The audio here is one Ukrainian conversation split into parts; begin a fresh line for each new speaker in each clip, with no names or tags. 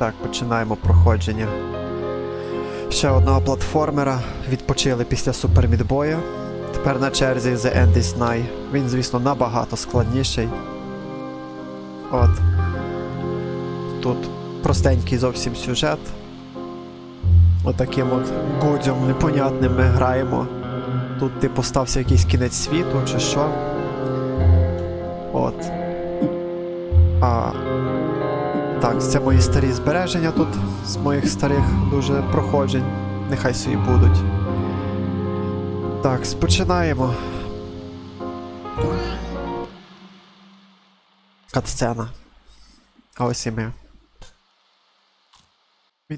Так, починаємо проходження. Ще одного платформера. Відпочили після супермідбоя. Тепер на черзі The End is Nigh. Він, звісно, набагато складніший. От. Тут простенький зовсім сюжет. Отаким от гудзом непонятним ми граємо. Тут, типу, стався якийсь кінець світу чи що. От. А. Так, це мої старі збереження тут з моїх старих дуже проходжень. Нехай собі будуть. Так, спочинаємо. Катсцена. А ось і ми.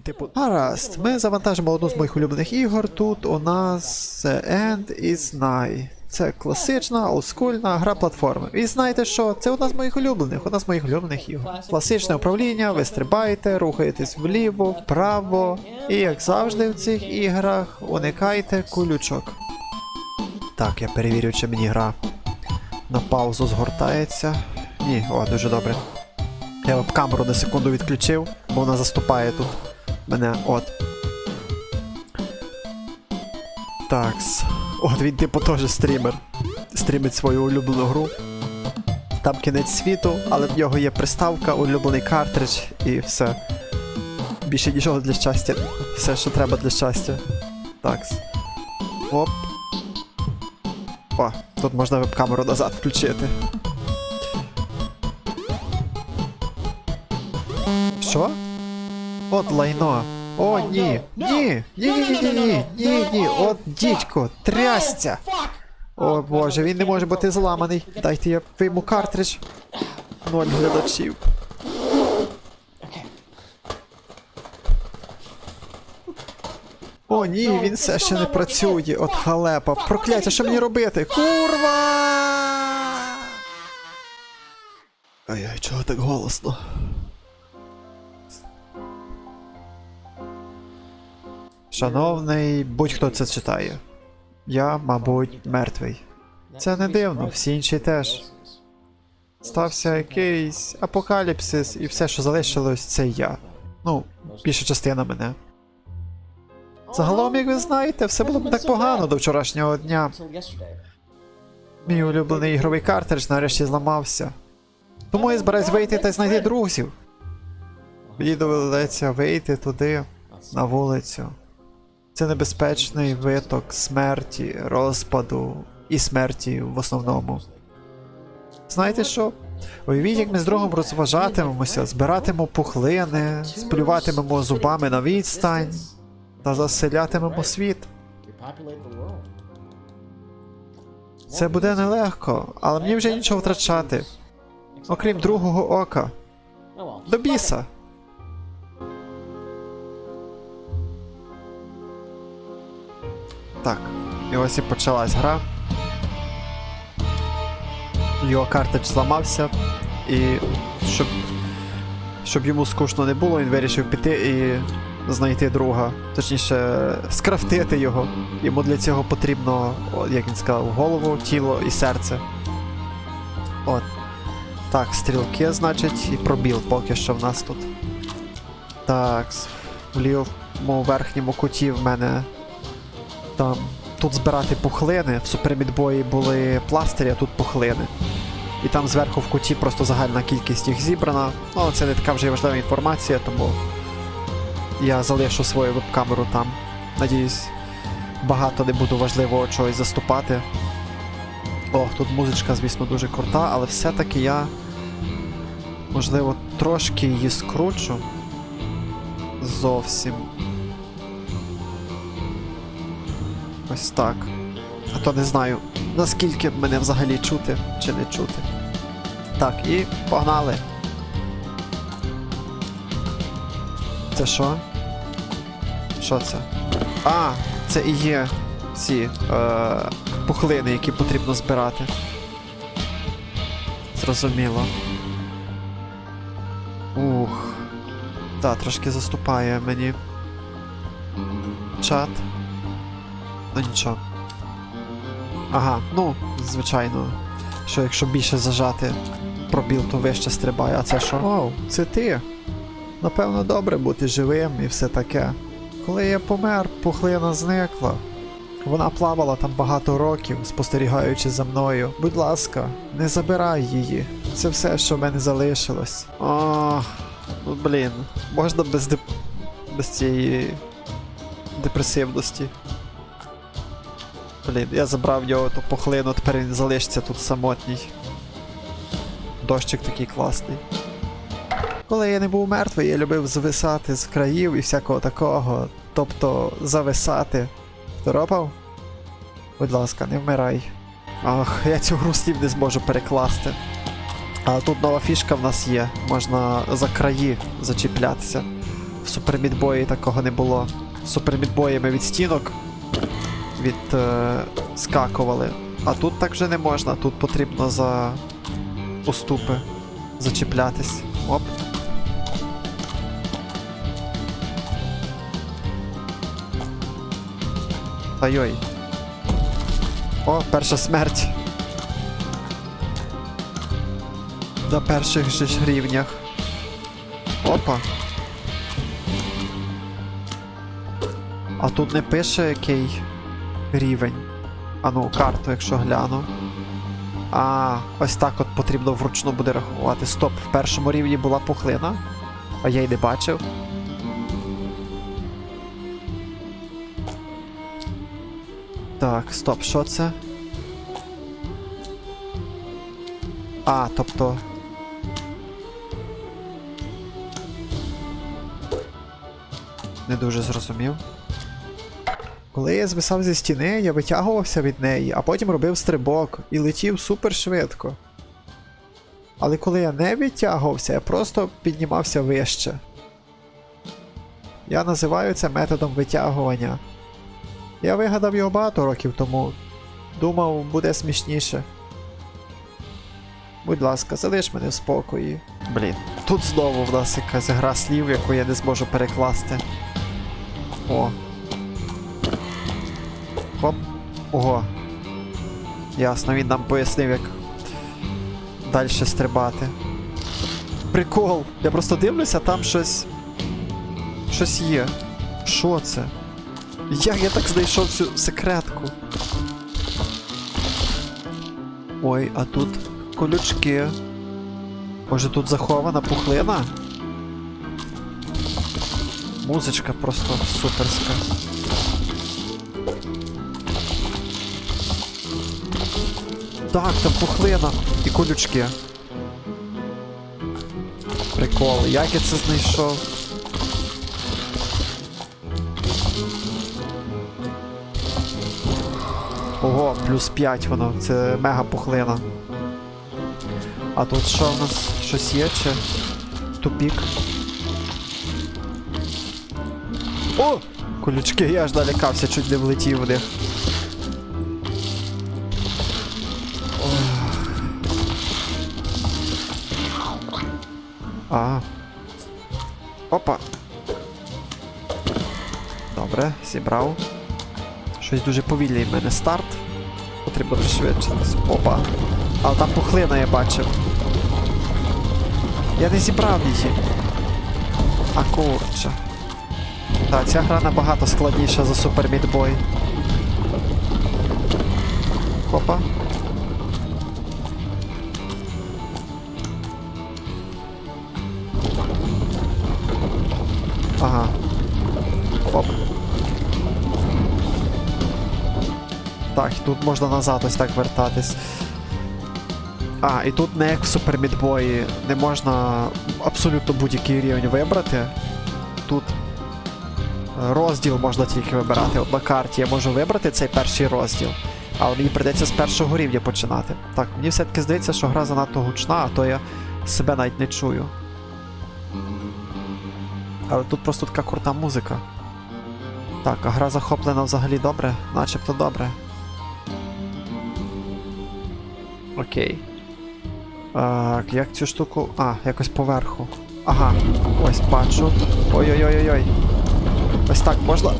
Типу. Гаразд, ми завантажимо одну з моїх улюблених ігор. Тут у нас The End is Nigh. Це класична, олдскульна гра платформи. І знаєте що? Це одна з моїх улюблених, одна з моїх улюблених ігор. Класичне управління, ви стрибаєте, рухаєтесь вліво, вправо. І як завжди в цих іграх, уникайте кулючок. Так, я перевірю, чи мені гра на паузу згортається. Ні, о, дуже добре. Я веб-камеру на секунду відключив, бо вона заступає тут мене. От. Такс. От він типу теж стрімер. Стрімить свою улюблену гру. Там кінець світу, але в нього є приставка, улюблений картридж і все. Більше нічого для щастя. Все, що треба для щастя. Такс. Оп. О, тут можна веб-камеру назад включити. Що? От лайно. О, ні. Ні. Ні, ні, ні, ні, ні, ні, ні. От дідько, трясця. О боже, він не може бути зламаний. Дайте я вийму картридж. Ноль глядачів. О, ні, він все ще не працює. От халепа. Прокляття, що мені робити? Курва! Ай-ай, чого так голосно? Шановний, будь-хто це читає. Я, мабуть, мертвий. Це не дивно, всі інші теж. Стався якийсь апокаліпсис, і все, що залишилось, це я. Ну, більша частина мене. Загалом, як ви знаєте, все було б так погано до вчорашнього дня. Мій улюблений ігровий картридж нарешті зламався. Тому я збираюсь вийти та знайти друзів. Мені доведеться вийти туди, на вулицю. Це небезпечний виток смерті, розпаду і смерті в основному. Знаєте що? Уявіть, як ми з другом розважатимемося, збиратимемо пухлини, сплюватимемо зубами на відстань та заселятимемо світ. Це буде нелегко, але мені вже нічого втрачати, окрім другого ока. До біса! Так, і ось і почалась гра. Його картридж зламався, і щоб, щоб йому скучно не було, він вирішив піти і знайти друга. Точніше, скрафтити його. Йому для цього потрібно, як він сказав, голову, тіло і серце. От. Так, стрілки, значить, і пробіл поки що в нас тут. Так, в лівому верхньому куті в мене там тут збирати пухлини. В супермідбої були пластирі, а тут пухлини. І там зверху в куті просто загальна кількість їх зібрана. Ну, це не така вже важлива інформація, тому я залишу свою веб-камеру там. Надіюсь, багато не буду важливого чогось заступати. О, тут музичка, звісно, дуже крута, але все-таки я, можливо, трошки її скручу. Зовсім. Ось так. А то не знаю, наскільки мене взагалі чути чи не чути. Так, і погнали. Це що? Що це? А, це і є ці е, пухлини, які потрібно збирати. Зрозуміло. Ух. Та, трошки заступає мені. Чат. Ну нічого. Ага, ну, звичайно. Що якщо більше зажати пробіл, то вище стрибає. А це що? Оу, це ти. Напевно, добре бути живим і все таке. Коли я помер, пухлина зникла. Вона плавала там багато років, спостерігаючи за мною. Будь ласка, не забирай її. Це все, що в мене залишилось. А, ну блін, можна без деп... без цієї депресивності. Блін, я забрав його ту пухлину, тепер він залишиться тут самотній. Дощик такий класний. Коли я не був мертвий, я любив зависати з країв і всякого такого. Тобто зависати. Торопав? Будь ласка, не вмирай. Ах, я цю гру слів не зможу перекласти. А тут нова фішка в нас є. Можна за краї зачіплятися. В супермідбої такого не було. В супермідбої ми від стінок від е. А тут так вже не можна, тут потрібно за уступи зачіплятись. Оп. Ой-ой. О, перша смерть. На перших же ж рівнях. Опа. А тут не пише який рівень. А ну, карту, якщо гляну. А, ось так от потрібно вручну буде рахувати. Стоп, в першому рівні була пухлина, а я й не бачив. Так, стоп, що це? А, тобто. Не дуже зрозумів. Коли я звисав зі стіни, я витягувався від неї, а потім робив стрибок і летів супер швидко. Але коли я не відтягувався, я просто піднімався вище. Я називаю це методом витягування. Я вигадав його багато років тому. Думав, буде смішніше. Будь ласка, залиш мене в спокої. Блін, тут знову в нас якась гра слів, яку я не зможу перекласти. О. Хоп. Ого. Ясно, він нам пояснив, як далі стрибати. Прикол! Я просто дивлюся, там щось. Щось є. Що це? Як я так знайшов цю секретку? Ой, а тут колючки. Може тут захована пухлина? Музичка просто суперська. Так, там пухлина і колючки. Прикол, як я це знайшов? Ого, плюс 5 воно, це мега пухлина. А тут що в нас? Щось є чи? Тупік. О! Колючки, я аж налякався, чуть не влетів в них. А. Опа. Добре, зібрав. Щось дуже повільний в мене старт. Потрібно пришвидшитись. Опа. Але там пухлина я бачив. Я не зібрав її. А курча. Так, ця гра набагато складніша за Super Meat. Опа. Тут можна назад ось так вертатись. А, і тут не як в Boy не можна абсолютно будь-який рівень вибрати. Тут е, розділ можна тільки вибирати. От на карті я можу вибрати цей перший розділ, але мені прийдеться з першого рівня починати. Так, мені все-таки здається, що гра занадто гучна, а то я себе навіть не чую. Але тут просто така крута музика. Так, а гра захоплена взагалі добре? Начебто добре. Окей. Так, як цю штуку. А, якось поверху. Ага, ось бачу. Ой-ой-ой-ой. Ось так можна.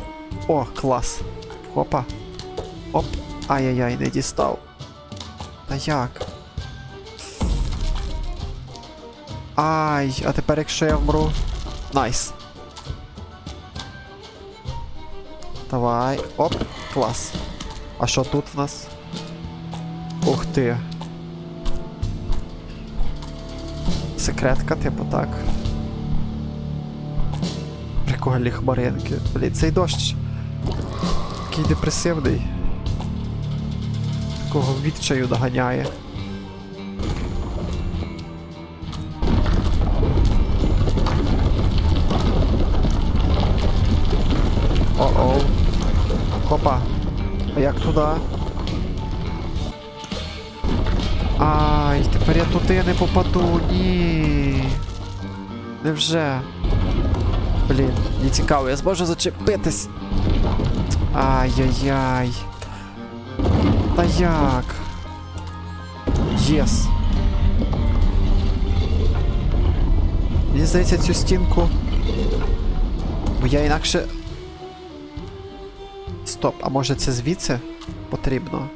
О, клас. Хопа. Оп. Ай-яй-яй, не дістав. Та як? Ай, а тепер якщо я вмру. Найс. Давай. Оп, клас. А що тут в нас? Ух ти. Секретка, типу, так. Прикольні хмаринки. Блін, цей дощ. Такий депресивний. Такого відчаю доганяє. О-оу. Хопа. А як туди? Ай, тепер я туди не попаду. Ні. Невже? Блін, не цікаво, я зможу зачепитись. Ай-яй-яй. Та як? Єс. Мені здається, цю стінку. Бо я інакше. Стоп, а може це звідси потрібно?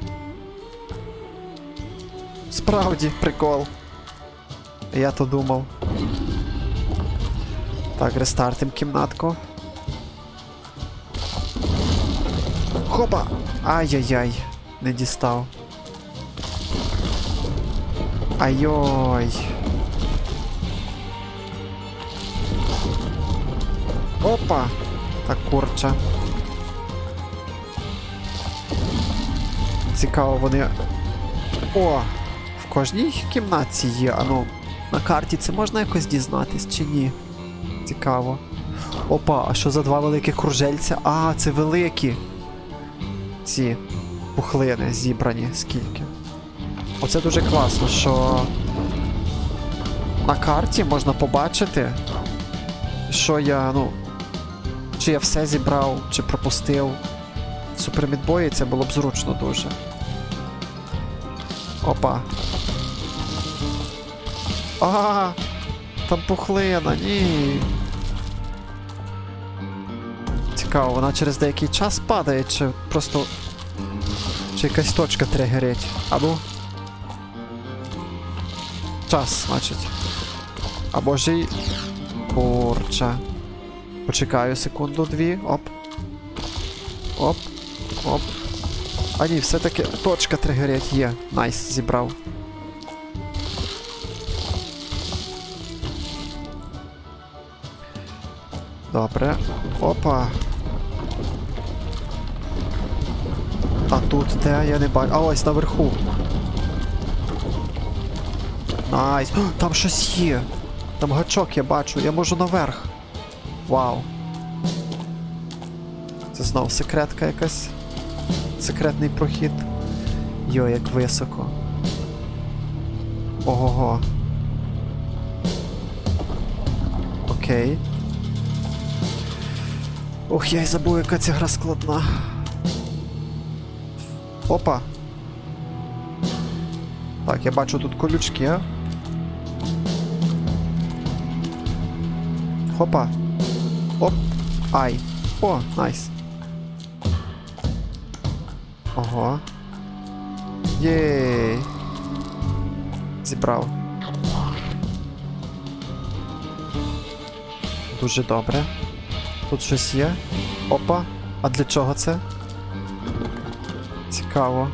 Справді, прикол. Я то думав. Так, рестартим кімнатку. Хопа! Ай-яй-яй, не дістав. Айой. Опа! Так курча. Цікаво, вони. О! Кожній кімнатці є. А ну, на карті це можна якось дізнатись чи ні? Цікаво. Опа, а що за два великих кружельця? А, це великі. Ці пухлини зібрані скільки. Оце дуже класно, що на карті можна побачити, що я, ну. Чи я все зібрав, чи пропустив. Супермідбої це було б зручно дуже. Опа. А, там пухлина, ні. Цікаво, вона через деякий час падає, чи просто. Чи якась точка тригерить. Або. Час, значить. Або ж й. Курча. Почекаю секунду-дві. Оп. Оп. Оп. А ні, все-таки точка тригерять є. Найс, зібрав. Добре. Опа. А тут де я не бачу. А ось наверху. Найс. Там щось є. Там гачок я бачу. Я можу наверх. Вау. Це знов секретка якась. Секретний прохід. Йо, як високо. Ого-го. Окей. Ох, я й забув, яка ця гра складна. Опа. Так, я бачу тут колючки, а? Хопа. Оп. Ай. О, найс. Ого. Єй. Зібрав. Дуже добре. Тут щось є. Опа. А для чого це? Цікаво.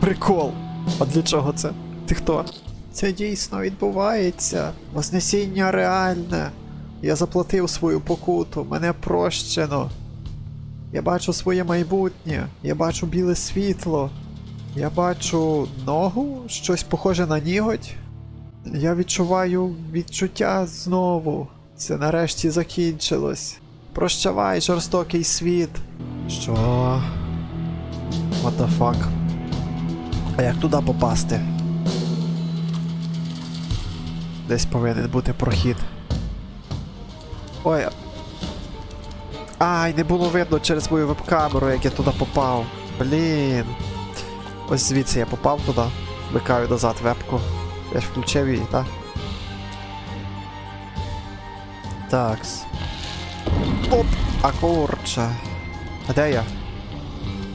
Прикол. А для чого це? Ти хто? Це дійсно відбувається. Вознесіння реальне. Я заплатив свою покуту, мене прощено. Я бачу своє майбутнє, я бачу біле світло. Я бачу ногу, щось похоже на ніготь. Я відчуваю відчуття знову. Це нарешті закінчилось. Прощавай, жорстокий світ. Що? What the fuck? А як туди попасти? Десь повинен бути прохід. Ой. Ай, не було видно через мою веб-камеру, як я туди попав. Блін. Ось звідси я попав туди. Викаю назад вебку. Я ж включив її, так? Такс. Оп! А курча. А де я?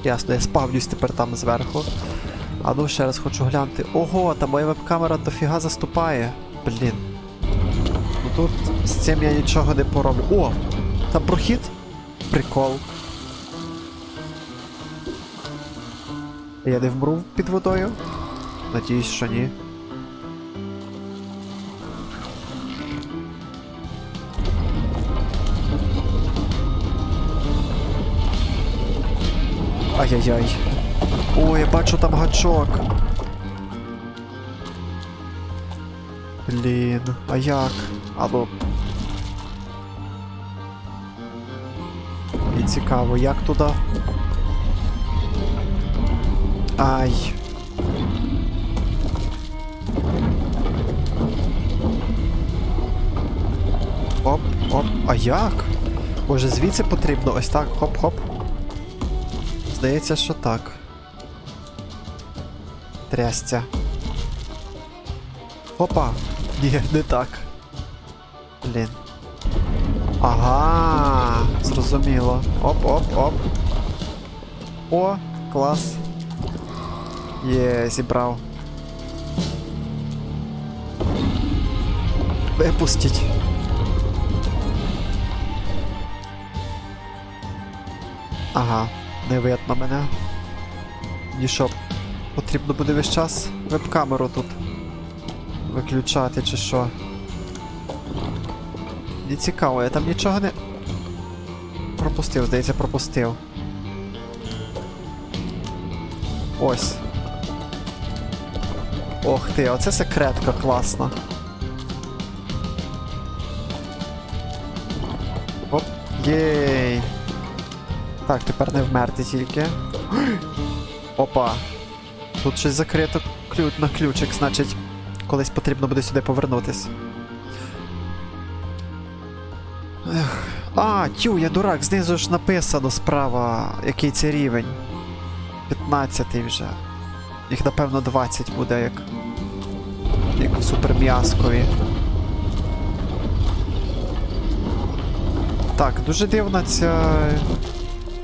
Ясно, я спавнюсь тепер там зверху. А ну ще раз хочу глянути. Ого, та моя веб-камера дофіга заступає. Блін. Ну Тут з цим я нічого не пороблю. О! Там прохід? Прикол. Я не вмру під водою? Надіюсь, що ні. Ай-яй-яй. О, я бачу там гачок. Блін, а як? Або. Цікаво, як туди? Ай. Оп, оп, а як? Боже, звідси потрібно ось так, хоп-хоп. Здається, що так. Трясця. Опа! Ні, не так. Блін. Ага, зрозуміло. Оп-оп-оп. О, клас. Є, зібрав. Випустіть. Ага, не видно мене. І що, потрібно буде весь час веб-камеру тут виключати чи що. Не цікаво, я там нічого не. Пропустив, здається, пропустив. Ось. Ох ти, оце секретка класна. Оп, єй. Так, тепер не вмерти тільки. Опа. Тут щось закрито на ключик, значить, колись потрібно буде сюди повернутись. Ех. А, тю, я дурак, знизу ж написано справа, який це рівень. 15 вже. Їх напевно 20 буде, як. Як в суперм'язкові. Так, дуже дивна ця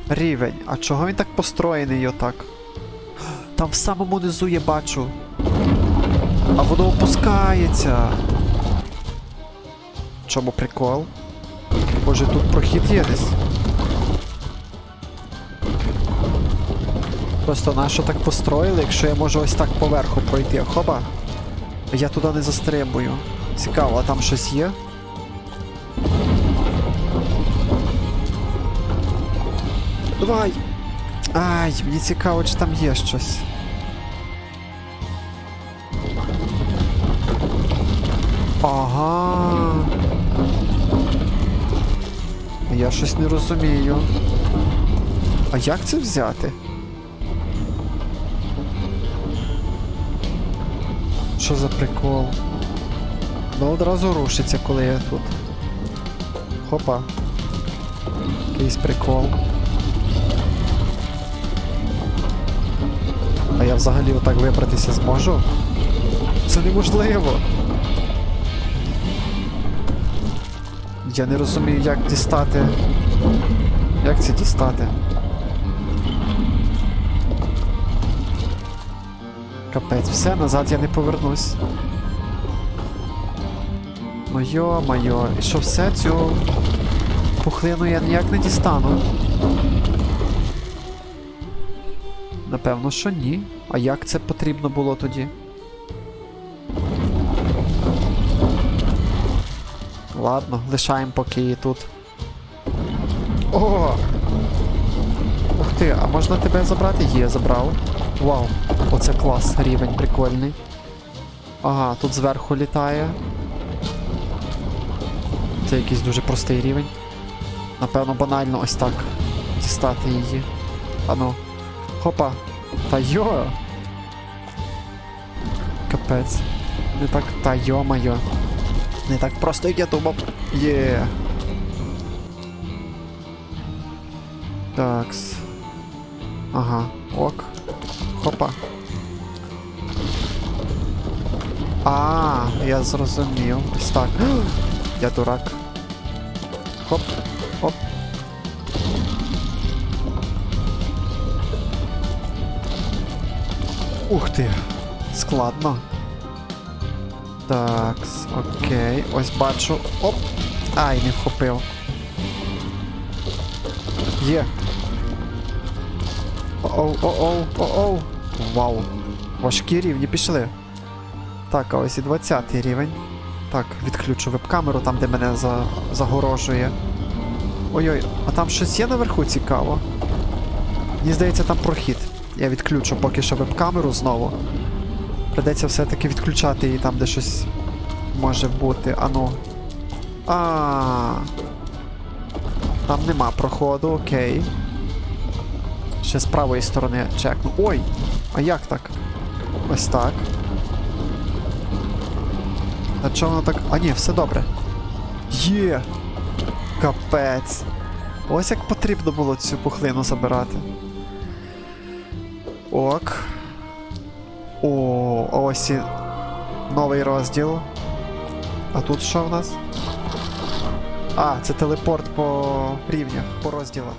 рівень. А чого він так построєний отак? Там в самому низу я бачу. А воно опускається. Чому прикол? Боже, тут прохід є десь. Просто нащо так построїли, якщо я можу ось так поверху пройти. Хоба. Я туди не застрибую. Цікаво, а там щось є? Давай! Ай, мені цікаво, чи там є щось. Ага. Я щось не розумію. А як це взяти? Що за прикол? Ну одразу рушиться, коли я тут. Хопа. Якийсь прикол. А я взагалі отак вибратися зможу? Це неможливо. Я не розумію, як дістати. Як це дістати? Капець, все, назад я не повернусь. Ну йо-майо, і що все цю пухлину я ніяк не дістану. Напевно, що ні. А як це потрібно було тоді? Ладно, лишаємо поки її тут. О! Ух ти, а можна тебе забрати? Є, забрав. Вау, оце клас, рівень прикольний. Ага, тут зверху літає. Це якийсь дуже простий рівень. Напевно, банально ось так дістати її. Ану. Хопа. Та йо. Капець. Не так. Та йо-майо. Не так просто, як я думав. Є. Такс. Ага, ок. Хопа. А, я зрозумів. Ось так. Я дурак. Хоп, хоп. Ух ти. Складно. Так, окей. Ось бачу. Оп! Ай, не вхопив. Є. Оу, оу, оу. Вау. Важкі рівні пішли. Так, а ось і 20 рівень. Так, відключу веб-камеру там, де мене за... загорожує. Ой-ой, а там щось є наверху цікаво. Мені здається, там прохід. Я відключу поки що веб-камеру знову. Придеться все-таки відключати її там, де щось може бути. Ану. А. Там нема проходу, окей. Ще з правої сторони чекну. Ой! А як так? Ось так. А чого воно так. А ні, все добре. Є! Капець. Ось як потрібно було цю пухлину забирати. Ок. О, ось новий розділ. А тут що в нас? А, це телепорт по рівнях, по розділах.